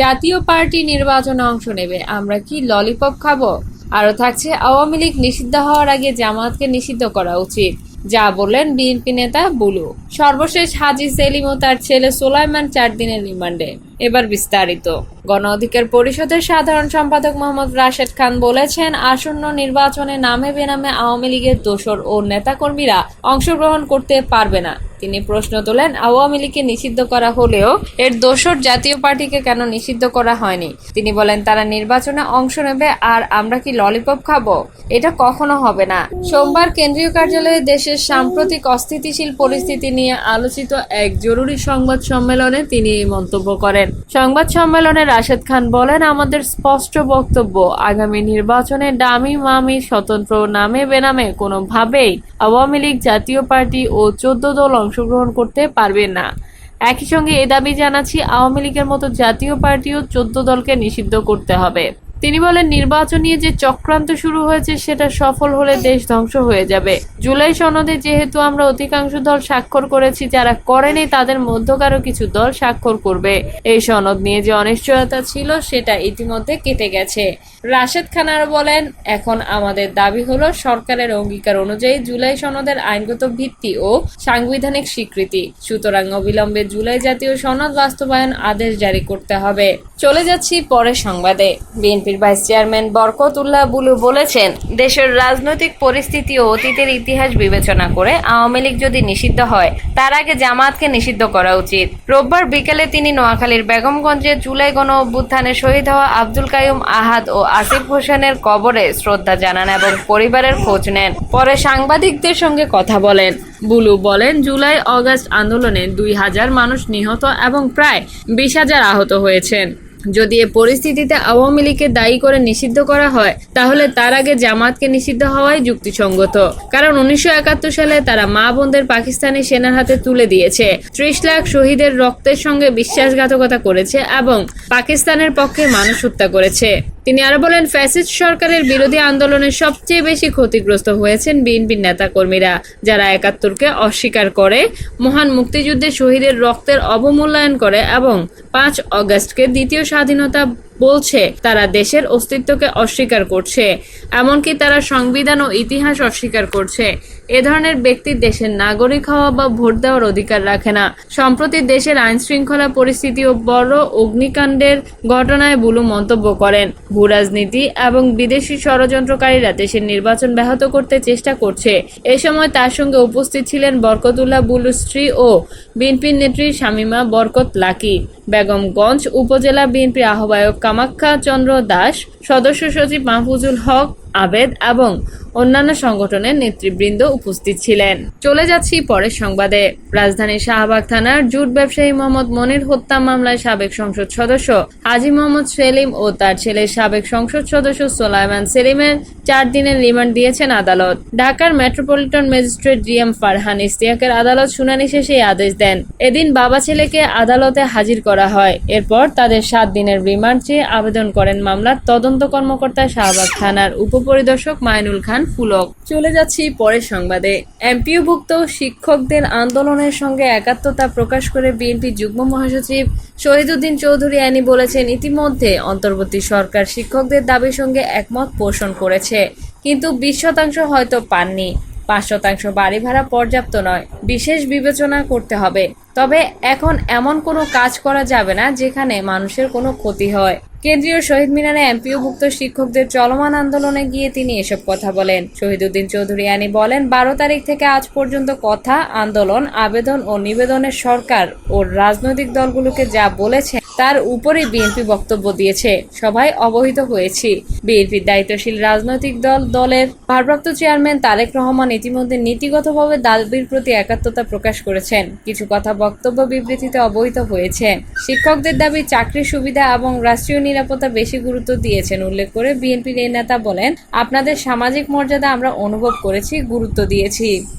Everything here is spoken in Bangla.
জাতীয় পার্টি নির্বাচনে অংশ নেবে। আমরা কি ললিপপ খাব? আরও থাকছে আওয়ামী লীগ নিষিদ্ধ হওয়ার আগে জামাতকে নিষিদ্ধ করা উচিত, যা বললেন বিএনপি নেতা বুলু। সর্বশেষ হাজি সেলিম ও তার ছেলে সোলাইমান চার দিনের রিমান্ডে। এবার বিস্তারিত। গণ অধিকার পরিষদের সাধারণ সম্পাদক মোহাম্মদ রাশেদ খান বলেছেন, আসন্ন নির্বাচনে নামে বেনামে আওয়ামী লীগের দোসর ও নেতাকর্মীরা অংশগ্রহণ করতে পারবে না। তিনি প্রশ্ন তোলেন, আওয়ামী লীগকে নিষিদ্ধ করা হলেও এর দোসর জাতীয় পার্টিকে কেন নিষিদ্ধ করা হয়নি? তিনি বলেন, তারা নির্বাচনে অংশ নেবে আর আমরা কি ললিপপ খাব? এটা কখনো হবে না। সোমবার কেন্দ্রীয় কার্যালয়ে দেশের সাম্প্রতিক অস্থিতিশীল পরিস্থিতি নিয়ে আলোচিত এক জরুরি সংবাদ সম্মেলনে তিনি এই মন্তব্য করেন। সংবাদ সম্মেলনে রাশেদ খান বলেন, আমাদের স্পষ্ট বক্তব্য, আগামী নির্বাচনে ডামি মামি স্বতন্ত্র নামে বেনামে কোনোভাবেই আওয়ামী লীগ জাতীয় পার্টি ও চোদ্দ দল অংশগ্রহণ করতে পারবে না। একই সঙ্গে এ দাবি জানাচ্ছি আওয়ামী লীগের মতো জাতীয় পার্টিও চোদ্দ দলকে নিষিদ্ধ করতে হবে। তিনি বলেন, নির্বাচন নিয়ে যে চক্রান্ত শুরু হয়েছে, সেটা সফল হলে দেশ ধ্বংস হয়ে যাবে। জুলাই সনদে যেহেতু আমরা অধিকাংশ দল স্বাক্ষর করেছি, যারা করেনি তাদের মধ্যকারও কিছু দল স্বাক্ষর করবে। এই সনদ নিয়ে যে অনিশ্চয়তা ছিল, সেটা ইতিমধ্যে কেটে গেছে। রাশেদ খান আরও বলেন, এখন আমাদের দাবি হলো, সরকারের অঙ্গীকার অনুযায়ী জুলাই সনদের আইনগত ভিত্তি ও সাংবিধানিক স্বীকৃতি। সুতরাং অবিলম্বে জুলাই জাতীয় সনদ বাস্তবায়ন আদেশ জারি করতে হবে। চলে যাচ্ছি পরের সংবাদে। বিএনপির ভাইস চেয়ারম্যান বরকত উল্লাহ বুলু বলেছেন, দেশের রাজনৈতিক পরিস্থিতি ও অতীতের ইতিহাস বিবেচনা করে আওয়ামী লীগ যদি নিষিদ্ধ হয়, তার আগে জামাতকে নিষিদ্ধ করা উচিত। রোববার বিকেলে তিনি নোয়াখালীর বেগমগঞ্জে জুলাই গণ অভ্যুত্থানে শহীদ হওয়া আব্দুল কাইয়ুম আহাদ ও আসিফ হোসেনের কবরে শ্রদ্ধা জানান এবং পরিবারের খোঁজ নেন। পরে সাংবাদিকদের সঙ্গে কথা বলেন। বুলু বলেন, জুলাই অগাস্ট আন্দোলনে দুই হাজার মানুষ নিহত এবং প্রায় বিশ হাজার আহত হয়েছেন। যদি এ পরিস্থিতিতে আওয়ামী লীগকে দায়ী করে নিষিদ্ধ করা হয়, তাহলে তার আগে জামাতকে নিষিদ্ধ হওয়াই যুক্তিসঙ্গত। কারণ উনিশশো একাত্তর সালে তারা মা বোনদের পাকিস্তানি সেনার হাতে তুলে দিয়েছে। ত্রিশ লাখ শহীদের রক্তের সঙ্গে বিশ্বাসঘাতকতা করেছে এবং পাকিস্তানের পক্ষে মানুষ হত্যা করেছে। তিনি আরও বলেন, ফ্যাসিস্ট সরকারের বিরোধী আন্দোলনে সবচেয়ে বেশি ক্ষতিগ্রস্ত হয়েছেন বিএনপির নেতাকর্মীরা, যারা একাত্তরকে অস্বীকার করে, মহান মুক্তিযুদ্ধে শহীদের রক্তের অবমূল্যায়ন করে এবং পাঁচ অগস্টকে দ্বিতীয় স্বাধীনতা বলছে, তারা দেশের অস্তিত্বকে অস্বীকার করছে, এমনকি তারা সংবিধান ও ইতিহাস অস্বীকার করছে। এ ধরনের ব্যক্তি দেশের নাগরিক হওয়া বা ভোট দেওয়ার অধিকার রাখে না। সম্প্রতি দেশের আইন শৃঙ্খলা পরিস্থিতি ও বড় অগ্নিকাণ্ডের ঘটনায় বুলু মন্তব্য করেন। ভূ রাজনীতি এবং বিদেশি ষড়যন্ত্রকারীরা দেশের নির্বাচন ব্যাহত করতে চেষ্টা করছে। এ সময় তার সঙ্গে উপস্থিত ছিলেন বরকতুল্লাহ বুলুর স্ত্রী ও বিএনপির নেত্রী শামীমা বরকত লাকি। বেগমগঞ্জ উপজেলা বিএনপি আহ্বায়ক কামাখ্যা চন্দ্র দাস সদস্য সচিব মাহফুজুল হক আবেদ এবং অন্যান্য সংগঠনের নেতৃবৃন্দ উপস্থিত ছিলেন। চলে যাচ্ছি পরের সংবাদে। রাজধানীর শাহবাগ থানার জুট ব্যবসায়ী মোহাম্মদ মনির হত্যা মামলায় সাবেক সংসদ সদস্য হাজি মোহাম্মদ সেলিম ও তার ছেলে সাবেক সংসদ সদস্য সোলাইমান সেলিমের চার দিনের রিমান্ড দিয়েছেন আদালত। ঢাকার metropolitan magistrate G M Farhan ইস্তিয়াকের আদালত শুনানি শেষে আদেশ দেন। এদিন বাবা ছেলেকে আদালতে হাজির করা হয়। এরপর তাদের সাত দিনের রিমান্ড চেয়ে আবেদন করেন মামলার তদন্ত কর্মকর্তা শাহবাগ থানার উপপরিদর্শক মাইনুল খান ফুলক চলে যাচ্ছি পরের সংবাদে। এমপিওভুক্ত শিক্ষকদের আন্দোলনের সঙ্গে একাত্মতা প্রকাশ করে বিএনপি যুগ্ম মহাসচিব শহীদুদ্দিন চৌধুরী আইনি বলেছেন, ইতিমধ্যে অন্তর্বর্তী সরকার শিক্ষকদের দাবির সঙ্গে একমত পোষণ করেছে, কিন্তু বিশ শতাংশ হয়তো পাননি। পাঁচ শতাংশ বাড়ি ভাড়া পর্যাপ্ত নয়, বিশেষ বিবেচনা করতে হবে। তবে এখন এমন কোনো কাজ করা যাবে না যেখানে মানুষের কোনো ক্ষতি হয়। কেন্দ্রীয় শহীদ মিনারে এমপিওভুক্ত শিক্ষকদের চলমান আন্দোলনে গিয়ে তিনি এসব কথা বলেন। শহীদুদ্দিন চৌধুরী আনি বলেন, বারো তারিখ থেকে আজ পর্যন্ত কথা, আন্দোলন, আবেদন ও নিবেদনের সরকার ও রাজনৈতিক দলগুলোকে যা বলেছে তার উপরে বিএনপি বক্তব্য দিয়েছে। সবাই অবহিত হয়েছি। বিএনপির দায়িত্বশীল রাজনৈতিক দল, দলের ভারপ্রাপ্ত চেয়ারম্যান তারেক রহমান ইতিমধ্যে নীতিগতভাবে দাবির প্রতি একাত্মতা প্রকাশ করেছেন। কিছু কথা বক্তব্য বিবৃতিতে অবহিত হয়েছে। শিক্ষকদের দাবি চাকরির সুবিধা এবং রাষ্ট্রীয় নিরাপত্তা বেশি গুরুত্ব দিয়েছেন, উল্লেখ করে বিএনপির এই নেতা বলেন, আপনাদের সামাজিক মর্যাদা আমরা অনুভব করেছি, গুরুত্ব দিয়েছি।